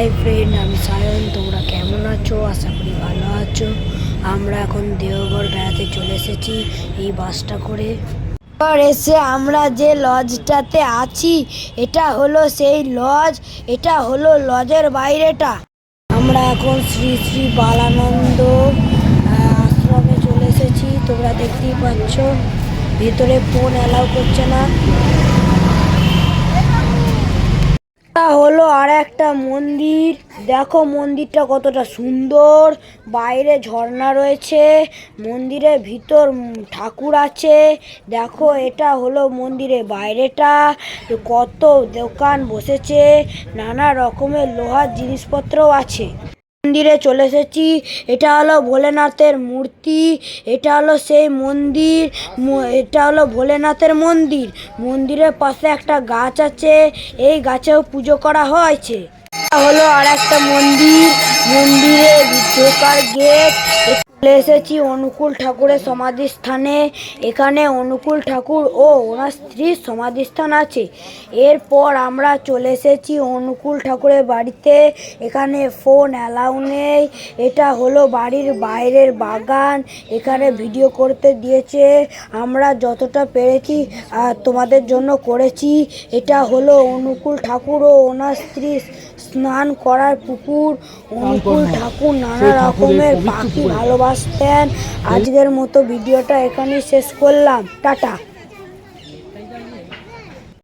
Hi friend আমি সায়ন। তোমরা কেমন আছো? আশা করি ভালো আছো। আমরা এখন দেওঘর বেড়াতে চলে এসেছি এই বাসটা করে। এসে আমরা যে লজটাতে আছি, এটা হলো সেই লজ। এটা হলো লজের বাইরেটা। আমরা এখন শ্রী শ্রী বালানন্দ আশ্রমে চলে এসেছি। তোমরা দেখতেই পাচ্ছ, ভেতরে ফোন অ্যালাউ করছে না। হলো আর একটা মন্দির। দেখো মন্দিরটা কতটা সুন্দর। বাইরে ঝর্ণা রয়েছে। মন্দিরের ভিতর ঠাকুর আছে। দেখো এটা হলো মন্দিরের বাইরেটা। কত দোকান বসেছে। নানা রকমের লোহার জিনিসপত্রও আছে। মন্দিরে চলে এসেছি। এটা হলো ভোলেনাথের মূর্তি, এটা হলো সেই মন্দির এটা হলো ভোলেনাথের মন্দির। মন্দিরের পাশে একটা গাছ আছে, এই গাছেও পুজো করা হয়েছে। হলো আর একটা মন্দির, মন্দিরে ঢোকার গেট। চলে এসেছি অনুকূল ঠাকুরের সমাধিস্থানে। এখানে অনুকূল ঠাকুর ও ওনার স্ত্রীর সমাধিস্থান আছে। এরপর আমরা চলে এসেছি অনুকূল ঠাকুরের বাড়িতে। এখানে ফোন অ্যালাউ নেই। এটা হলো বাড়ির বাইরের বাগান। এখানে ভিডিও করতে দিয়েছে। আমরা যতটা পেরেছি আহ, তোমাদের জন্য করেছি। এটা হলো অনুকূল ঠাকুর ও ওনার স্ত্রী স্নান করার পুকুর। অনুকূল ঠাকুর নানা রকমের পাখি ভালোবাসতেন আজকের মতো ভিডিওটা এখানেই শেষ করলাম। টাটা।